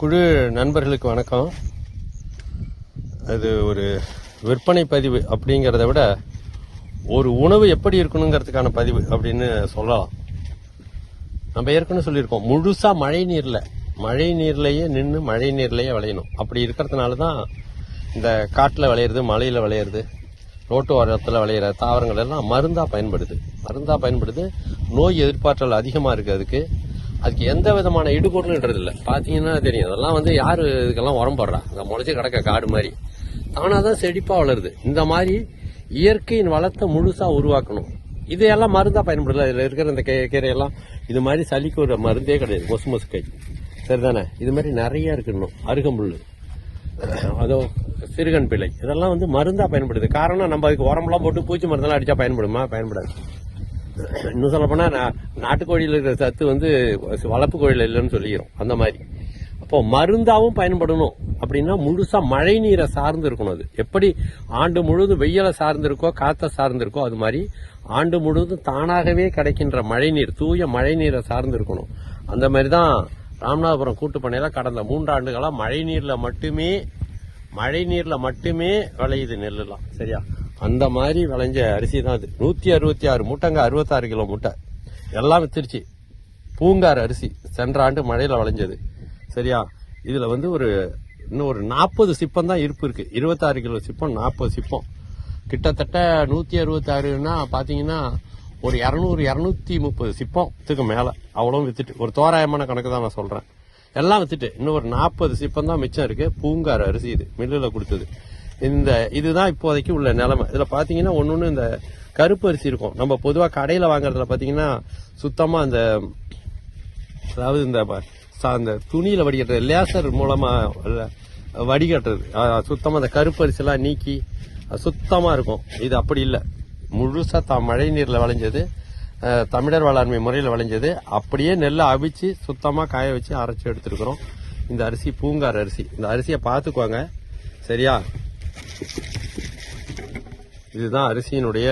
குழு நண்பர்களுக்கு வணக்கம். அது ஒரு விற்பனை பதிவு அப்படிங்கிறத விட ஒரு உணவு எப்படி இருக்கணுங்கிறதுக்கான பதிவு அப்படின்னு சொல்லலாம். நம்ம ஏற்கனவே சொல்லியிருக்கோம் முழுசாக மழை நீரில் மழை நீர்லேயே நின்று மழை நீர்லேயே விளையணும். அப்படி இருக்கிறதுனால தான் இந்த காட்டில் விளையிறது மலையில் விளையிறது ரோட்டு ஓரத்தில் விளையிற தாவரங்கள் எல்லாம் மருந்தாக பயன்படுது. மருந்தாக பயன்படுது நோய் எதிர்ப்பாற்றல் அதிகமாக இருக்குது அதுக்கு. அதுக்கு எந்த விதமான இடுபொருள்ன்றது இல்லை பார்த்தீங்கன்னா தெரியும். அதெல்லாம் வந்து யார் இதுக்கெல்லாம் உரம் போடுறா இந்த முளைச்சி கிடக்க காடு மாதிரி. தானாக தான் செழிப்பாக வளருது. இந்த மாதிரி இயற்கையின் வளத்தை முழுசாக உருவாக்கணும். இதையெல்லாம் மருந்தாக பயன்படுது இதில் இருக்கிற இந்த கீ- கீரையெல்லாம் இது மாதிரி சளிக்கு ஒரு மருந்தே கிடையாது. மொசு மொசு கை. சரிதானே? இது மாதிரி நிறைய இருக்கணும். இன்னும் அருகம்புல். அதோ சிறுகன் பிள்ளை. இதெல்லாம் வந்து மருந்தாக பயன்படுது. காரணம் நம்ம அதுக்கு உரம்லாம் போட்டு பூச்சி மருந்தெல்லாம் அடித்தா பயன்படுமா? பயன்படாது. இன்னும் சொல்ல போனா நாட்டுக்கோழியில் இருக்கிற சத்து வந்து வளர்ப்பு கோழியில் இல்லைன்னு சொல்லிக்கிறோம். அந்த மாதிரி. அப்போ மருந்தாகவும் பயன்படணும். அப்படின்னா முழுசா மழை நீரை சார்ந்து இருக்கணும் அது. எப்படி ஆண்டு முழுவதும் வெயிலை சார்ந்திருக்கோ காற்றை சார்ந்திருக்கோ அது மாதிரி ஆண்டு முழுவதும் தானாகவே கிடைக்கின்ற மழை நீர் தூய மழை நீரை சார்ந்து இருக்கணும். அந்த மாதிரி தான் ராமநாதபுரம் கூட்டுப்பண்ணையில் கடந்த மூன்றாண்டுகளாக மழை நீரில் மட்டுமே மழை நீரில் மட்டுமே விளையுது நெல்லுலாம் சரியா? அந்த மாதிரி விளைஞ்ச அரிசி தான் அது நூற்றி அறுபத்தி ஆறு மூட்டைங்க அறுபத்தாறு கிலோ மூட்டை. எல்லாம் வித்துருச்சு பூங்கார் அரிசி சென்ற ஆண்டு மழையில் விளைஞ்சது. சரியா? இதில் வந்து ஒரு இன்னும் ஒரு நாற்பது சிப்பம் தான் இருப்பு இருக்குது இருபத்தாறு கிலோ சிப்பம் நாற்பது சிப்பம். கிட்டத்தட்ட நூற்றி அறுபத்தாறுனா பார்த்தீங்கன்னா ஒரு இரநூறு இரநூத்தி முப்பது சிப்பத்துக்கு மேலே. அவ்வளோ வித்துட்டு. ஒரு தோராயமான கணக்கு தான் நான் சொல்கிறேன் எல்லாம் வித்துட்டு. இன்னும் ஒரு நாற்பது சிப்பம் தான் மிச்சம் இருக்குது பூங்கார் அரிசி இது. மில்லில் கொடுத்தது. இந்த இதுதான் இப்போதைக்கு உள்ள நிலைமை. இதுல பாத்தீங்கன்னா ஒன்னொன்னு இந்த கருப்பு அரிசி இருக்கும். நம்ம பொதுவா கடையில வாங்குறதுல பாத்தீங்கன்னா சுத்தமா அந்த அதாவது இந்த அந்த துணியில வடிகட்டுறது லேசர் மூலமா வடிகட்டுறது. சுத்தமாக சுத்தமா அந்த கருப்பரிசிலாம் நீக்கி சுத்தமாக சுத்தமா இருக்கும். இது அப்படி இல்லை. முழுசா த மழை நீர்ல விளைஞ்சது தமிழர் வேளாண்மை முறையில் விளைஞ்சது அப்படியே நெல்லை அவிச்சு சுத்தமாக காய வச்சு அரைச்சி எடுத்துருக்குறோம். இந்த அரிசி பூங்கார் அரிசி. இந்த அரிசியை பார்த்துக்குவாங்க சரியா? இதுதான் அரிசியினுடைய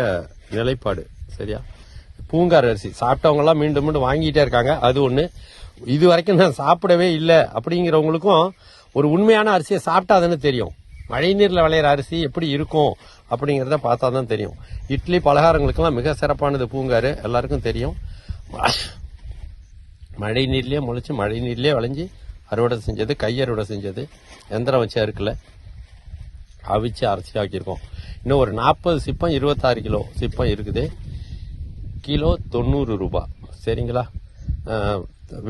நிலைப்பாடு சரியா? பூங்கார் அரிசி. சாப்பிட்டவங்க எல்லாம் மீண்டும் மீண்டும் வாங்கிட்டே இருக்காங்க. அது ஒண்ணு. இது வரைக்கும் நான் சாப்பிடவே இல்லை அப்படிங்கிறவங்களுக்கும் ஒரு உண்மையான அரிசியை சாப்பிட்டாதானே தெரியும். மழை நீரில் விளையிற அரிசி எப்படி இருக்கும் அப்படிங்கிறத பார்த்தா தான் தெரியும். இட்லி பலகாரங்களுக்கெல்லாம் மிக சிறப்பானது பூங்காரு. எல்லாருக்கும் தெரியும். மழை நீர்லயே முளைச்சு மழை நீர்லயே விளைஞ்சு அறுவடை செஞ்சது கையறுவடை செஞ்சது. எந்திரம் வச்சு அறுக்கல. அவிச்சு அரைச்சி ஆக்கியிருக்கோம். இன்னும் ஒரு நாற்பது சிப்பம் இருபத்தாறு கிலோ சிப்பம் இருக்குது. கிலோ தொண்ணூறு ரூபாய் சரிங்களா?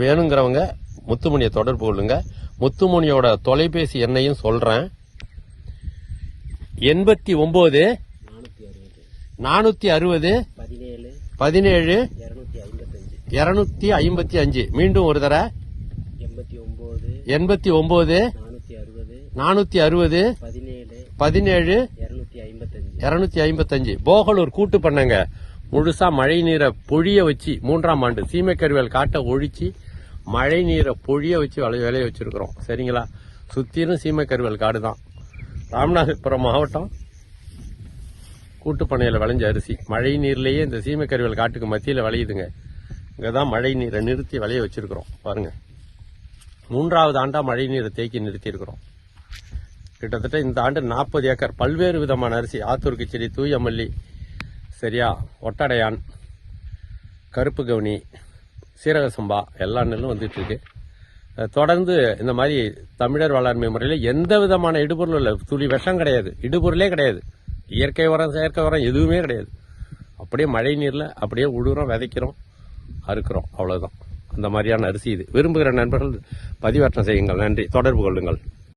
வேணுங்கிறவங்க முத்துமணியை தொடர்பு கொள்ளுங்க. முத்துமணியோட தொலைபேசி எண்ணையும் சொல்றேன். எண்பத்தி ஒன்பது நானூத்தி அறுபது பதினேழு இரநூத்தி ஐம்பத்தி அஞ்சு. மீண்டும் ஒரு தர எண்பத்தி ஒன்பது நானூத்தி அறுபது பதினேழு இரநூத்தி ஐம்பத்தஞ்சு. போகலூர் கூட்டு பண்ணங்க. முழுசா மழை நீரை பொழிய வச்சு மூன்றாம் ஆண்டு சீமைக்கருவியல் காட்டை ஒழிச்சு மழை நீரை பொழிய வச்சு விளைய விளைய வச்சிருக்கிறோம். சரிங்களா? சுத்திரும் சீமைக்கருவேல் காடு தான். ராமநாதபுரம் மாவட்டம் கூட்டுப்பண்ணையில் விளைஞ்ச அரிசி. மழை நீர்லேயே இந்த சீமைக்கருவேல் காட்டுக்கு மத்தியில் விளையுதுங்க. இங்கே தான் மழை நீரை நிறுத்தி விளைய வச்சிருக்கிறோம். பாருங்கள் மூன்றாவது ஆண்டாக மழை நீரை தேக்கி நிறுத்தியிருக்கிறோம். கிட்டத்தட்ட இந்த ஆண்டு நாற்பது ஏக்கர் பல்வேறு விதமான அரிசி. ஆத்தூர் கிச்சடி தூய மல்லி சரியா ஒட்டடையான் கருப்பு கவுனி சீரக சம்பா எல்லா நெல்லும் வந்துட்டு இருக்கு. தொடர்ந்து இந்த மாதிரி தமிழர் வளர்மை முறையில் எந்த விதமான இடுபொருளும் இல்லை. துளி விஷம் கிடையாது. இடுபொருளே கிடையாது. இயற்கை உரம் செயற்கை உரம் எதுவுமே கிடையாது. அப்படியே மழை நீரில் அப்படியே உழுகிறோம் விதைக்கிறோம் அறுக்கிறோம். அவ்வளோதான் அந்த மாதிரியான அரிசி இது. விரும்புகிற நண்பர்கள் பதிவேற்றம் செய்யுங்கள். நன்றி. தொடர்பு கொள்ளுங்கள்.